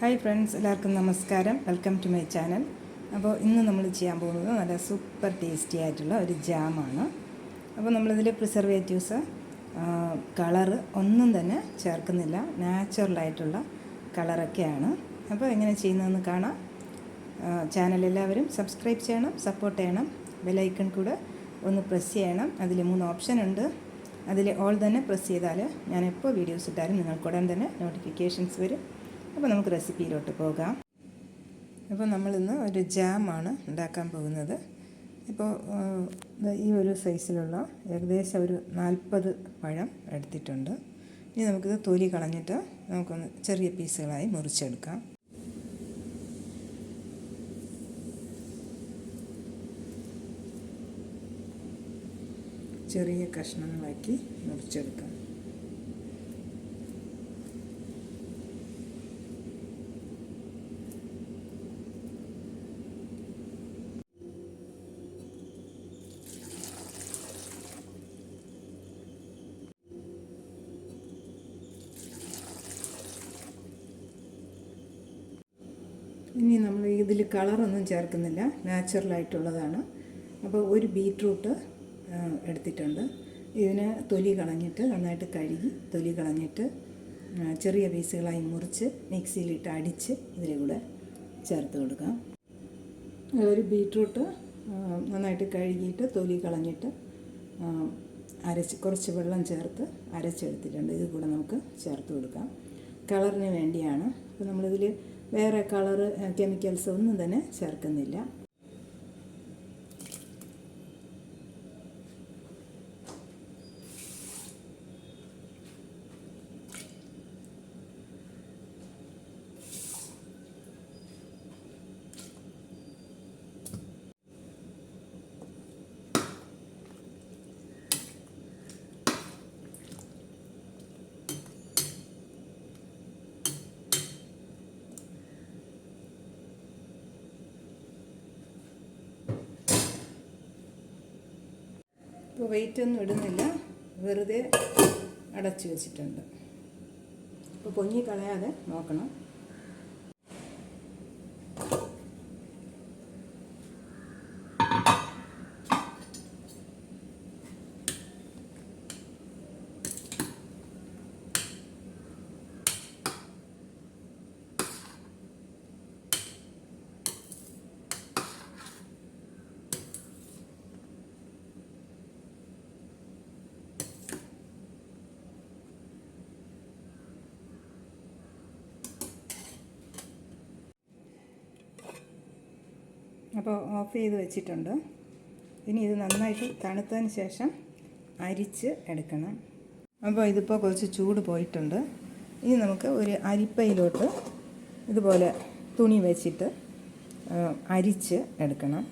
Hi friends എല്ലാവർക്കും നമസ്കാരം. Welcome to my channel അപ്പോൾ ഇന്ന് നമ്മൾ ചെയ്യാൻ പോകുന്നത് നല്ല സൂപ്പർ ടേസ്റ്റി ആയിട്ടുള്ള ഒരു ജാമാണ് അപ്പോൾ നമ്മളിതിൽ പ്രിസർവേറ്റീവ്സ് കളറ് ഒന്നും തന്നെ ചേർക്കുന്നില്ല. നാച്ചുറലായിട്ടുള്ള കളറൊക്കെയാണ് അപ്പോൾ എങ്ങനെ ചെയ്യുന്നതെന്ന് കാണാം. ചാനൽ എല്ലാവരും സബ്സ്ക്രൈബ് ചെയ്യണം സപ്പോർട്ട് ചെയ്യണം. ബെലൈക്കൺ കൂടെ ഒന്ന് പ്രസ് ചെയ്യണം. അതിൽ മൂന്ന് ഓപ്ഷൻ ഉണ്ട്. അതിൽ ഓൾ തന്നെ പ്രസ് ചെയ്താൽ ഞാൻ എപ്പോൾ വീഡിയോസ് ഇട്ടാലും നിങ്ങൾക്കുടൻ തന്നെ നോട്ടിഫിക്കേഷൻസ് വരും. അപ്പോൾ നമുക്ക് റെസിപ്പിയിലോട്ട് പോകാം. അപ്പോൾ നമ്മളിന്ന് ഒരു ജാമാണ് ഉണ്ടാക്കാൻ പോകുന്നത്. ഇപ്പോൾ ഈ ഒരു സൈസിലുള്ള ഏകദേശം ഒരു നാൽപ്പത് പഴം എടുത്തിട്ടുണ്ട്. ഇനി നമുക്കിത് തൊലി കളഞ്ഞിട്ട് നമുക്കൊന്ന് ചെറിയ പീസുകളായി മുറിച്ചെടുക്കാം. ചെറിയ കഷ്ണങ്ങളാക്കി മുറിച്ചെടുക്കാം. ഇനി നമ്മൾ ഇതിൽ കളറൊന്നും ചേർക്കുന്നില്ല. നാച്ചുറലായിട്ടുള്ളതാണ് അപ്പോൾ ഒരു ബീട്രൂട്ട് എടുത്തിട്ടുണ്ട്. ഇതിന് തൊലി കളഞ്ഞിട്ട് നന്നായിട്ട് കഴുകി തൊലി കളഞ്ഞിട്ട് ചെറിയ പീസുകളായി മുറിച്ച് മിക്സിയിലിട്ട് അടിച്ച് ഇതിൽ കൂടെ ചേർത്ത് കൊടുക്കാം. ഒരു ബീട്രൂട്ട് നന്നായിട്ട് കഴുകിയിട്ട് തൊലി കളഞ്ഞിട്ട് അരച്ച് കുറച്ച് വെള്ളം ചേർത്ത് അരച്ചെടുത്തിട്ടുണ്ട്. ഇത് കൂടെ നമുക്ക് ചേർത്ത് കൊടുക്കാം. കളറിന് വേണ്ടിയാണ്. അപ്പോൾ നമ്മളിതിൽ വേറെ കളറ് കെമിക്കൽസ് ഒന്നും തന്നെ ചേർക്കുന്നില്ല. ഇപ്പോൾ വെയിറ്റ് ഒന്നും ഇടുന്നില്ല. വെറുതെ അടച്ചു വെച്ചിട്ടുണ്ട്. അപ്പോൾ പൊങ്ങി കളയാതെ നോക്കണം. അപ്പോൾ ഓഫ് ചെയ്ത് വെച്ചിട്ടുണ്ട്. ഇനി ഇത് നന്നായിട്ട് തണുത്തതിന് ശേഷം അരിച്ച് എടുക്കണം. അപ്പോൾ ഇതിപ്പോൾ കുറച്ച് ചൂട് പോയിട്ടുണ്ട്. ഇനി നമുക്ക് ഒരു അരിപ്പയിലോട്ട് ഇതുപോലെ തുണി വെച്ചിട്ട് അരിച്ച് എടുക്കണം.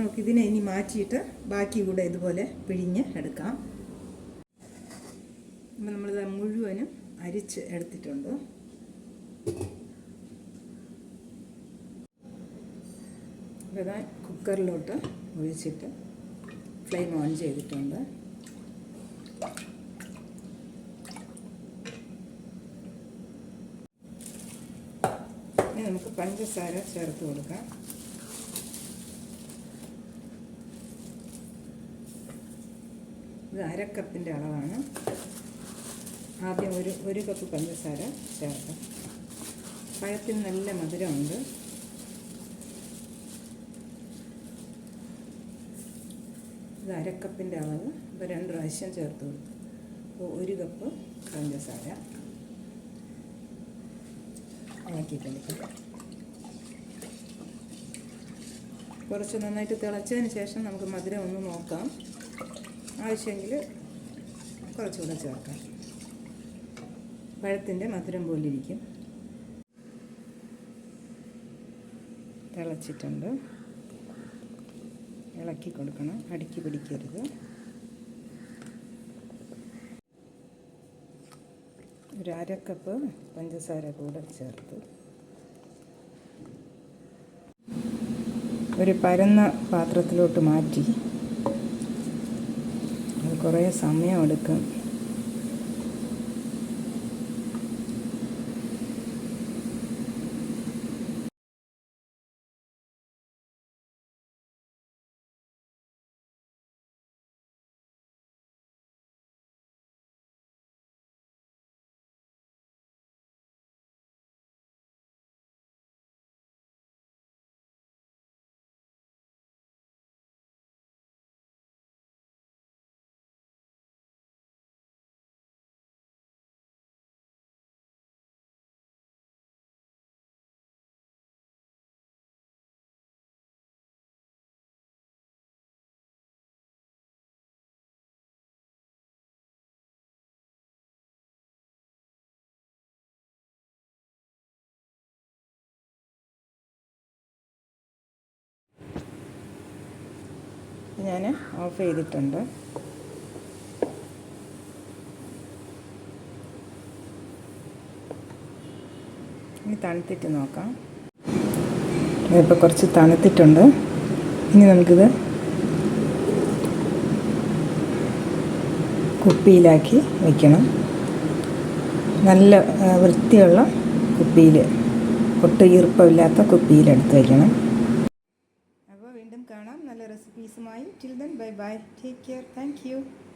നമുക്കിതിനെ ഇനി മാറ്റിയിട്ട് ബാക്കി കൂടെ ഇതുപോലെ പിഴിഞ്ഞ് എടുക്കാം. അപ്പം നമ്മളിത് മുഴുവനും അരിച്ച് എടുത്തിട്ടുണ്ട്. ഇതാ കുക്കറിലോട്ട് ഒഴിച്ചിട്ട് ഫ്ലെയിം ഓൺ ചെയ്തിട്ടുണ്ട്. ഇനി നമുക്ക് പഞ്ചസാര ചേർത്ത് കൊടുക്കാം. ഇത് അരക്കപ്പിന്റെ അളവാണ്. ആദ്യം ഒരു ഒരു കപ്പ് പഞ്ചസാര ചേർക്കാം. പഴത്തിന് നല്ല മധുരമുണ്ട്. ഇത് അരക്കപ്പിന്റെ അളവ്. ഇപ്പോൾ രണ്ട് പ്രാവശ്യം ചേർത്ത് കൊടുത്തു. അപ്പോൾ ഒരു കപ്പ് പഞ്ചസാര ഇളക്കി കുറച്ച് നന്നായിട്ട് തിളച്ചതിന് ശേഷം നമുക്ക് മധുരം ഒന്ന് നോക്കാം. ആവശ്യമെങ്കിൽ കുറച്ചുകൂടെ ചേർക്കാം. പഴത്തിന്റെ മധുരം പോലിരിക്കും. തിളച്ചിട്ടുണ്ട്. ഇളക്കി കൊടുക്കണം. അടുക്കി പിടിക്കരുത്. ഒരു അരക്കപ്പ് കപ്പ് പഞ്ചസാര കൂടെ ചേർത്ത് ഒരു പരന്ന പാത്രത്തിലോട്ട് മാറ്റി കുറേ സമയമെടുക്കും. ഞാൻ ഓഫ് ചെയ്തിട്ടുണ്ട്. ഇനി തണുത്തിട്ട് നോക്കാം. ഇതിപ്പോൾ കുറച്ച് തണുത്തിട്ടുണ്ട്. ഇനി നമുക്കിത് കുപ്പിയിലാക്കി വയ്ക്കണം നല്ല വൃത്തിയുള്ള കുപ്പിയിൽ ഒട്ടും ഈർപ്പമില്ലാത്ത കുപ്പിയിലെടുത്ത് വയ്ക്കണം അപ്പോൾ വീണ്ടും കാണാം നല്ല റെസിപ്പീസുമായി